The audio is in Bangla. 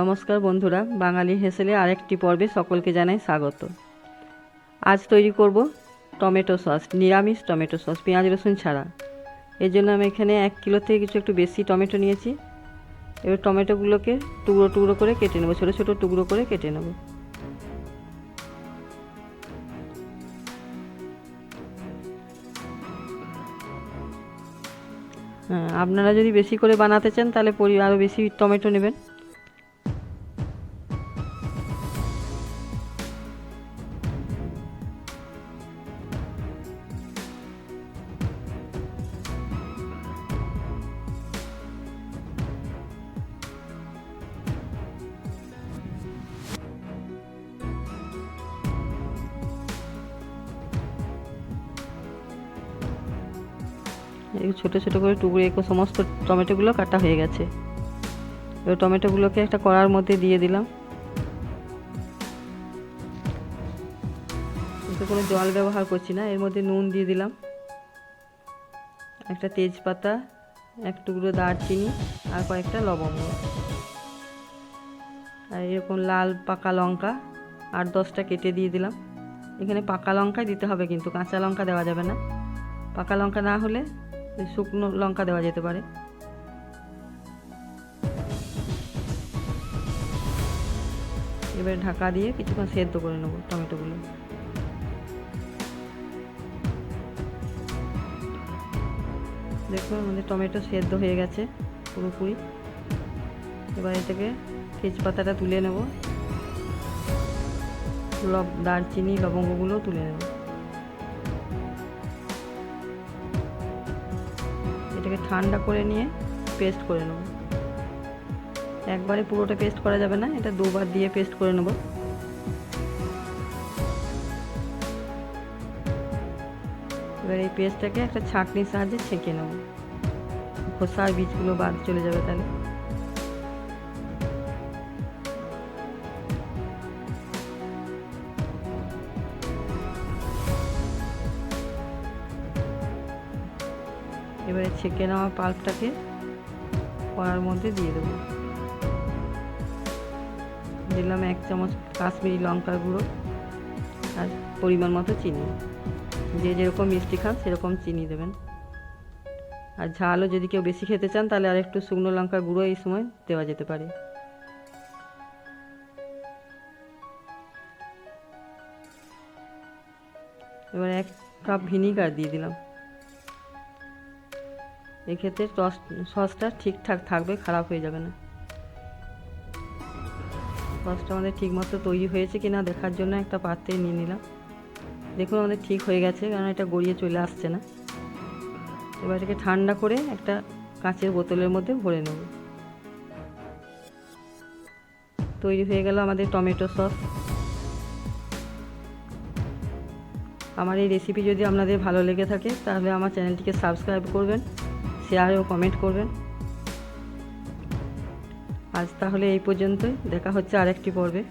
নমস্কার বন্ধুরা, বাঙালি হেসেলে আরেকটি পর্বে সকলকে জানাই স্বাগত। আজ তৈরি করব টমেটো সস, নিরামিষ টমেটো সস, পেঁয়াজ, রসুন ছাড়া। এর জন্য আমি এখানে এক কিলো থেকে কিছু একটু বেশি টমেটো নিয়েছি। এবার টমেটোগুলোকে টুকরো টুকরো করে কেটে নেব, ছোটো ছোটো টুকরো করে কেটে নেব। হ্যাঁ আপনারা যদি বেশি করে বানাতে চান, তাহলে আরও বেশি টমেটো নেবেন। এই ছোটো ছোটো করে টুকরো সমস্ত টমেটোগুলো কাটা হয়ে গেছে। এবার টমেটোগুলোকে একটা কড়ার মধ্যে দিয়ে দিলাম। এতে কোনো জল ব্যবহার করছি না, এর মধ্যে নুন দিয়ে দিলাম। একটা তেজপাতা, এক টুকরো দারচিনি আর কয়েকটা লবঙ্গ। আর এরকম লাল পাকা লঙ্কা আট দশটা কেটে দিয়ে দিলাম। এখানে পাকা লঙ্কাই দিতে হবে কিন্তু, কাঁচা লঙ্কা দেওয়া যাবে না। পাকা লঙ্কা না হলে শুকনো লঙ্কা দেওয়া যেতে পারে। এবার ঢাকা দিয়ে কিছুক্ষণ সেদ্ধ করে নেব টমেটোগুলো। দেখুন আমাদের টমেটো সেদ্ধ হয়ে গেছে পুরোপুরি। এবার এ থেকে তেজপাতাটা তুলে নেব। লব দারচিনি লবঙ্গগুলো তুলে নেব। এটাকে ঠান্ডা করে নিয়ে পেস্ট করে নেব। একবারে পুরোটা পেস্ট করা যাবে না, এটা দুবার দিয়ে পেস্ট করে নেব। এবার এই পেস্টটাকে একটা ছাঁকনির সাহায্যে ছেঁকে নেব। খোসার বীজগুলো বাদ চলে যাবে তাহলে। এবারে ছেঁকে নেওয়া পাল্পটাকে কড়ার মধ্যে দিয়ে দেবো। দিলাম এক চামচ কাশ্মীরি লঙ্কার গুঁড়ো আর পরিমাণ মতো চিনি। যে যেরকম মিষ্টি খান সেরকম চিনি দেবেন। আর ঝালও যদি কেউ বেশি খেতে চান তাহলে আর একটু শুকনো লঙ্কার গুঁড়ো এই সময় দেওয়া যেতে পারে। এবার এক কাপ ভিনিগার দিয়ে দিলাম। এক্ষেত্রে টস সসটা ঠিকঠাক থাকবে, খারাপ হয়ে যাবে না। সসটা আমাদের ঠিক মতো তৈরি হয়েছে কি না দেখার জন্য একটা পাত্রে নিয়ে নিলাম। দেখুন আমাদের ঠিক হয়ে গেছে, কারণ এটা গড়িয়ে চলে আসছে না। এবার এটাকে ঠান্ডা করে একটা কাঁচের বোতলের মধ্যে ভরে নেব। তৈরি হয়ে গেল আমাদের টমেটো সস। আমার এই রেসিপি যদি আপনাদের ভালো লেগে থাকে, তাহলে আমার চ্যানেলটিকে সাবস্ক্রাইব করবেন। শেয়ার ও কমেন্ট করবেন। আজ তাহলে এই পর্যন্তই। দেখা হচ্ছে আরেকটি পর্বে।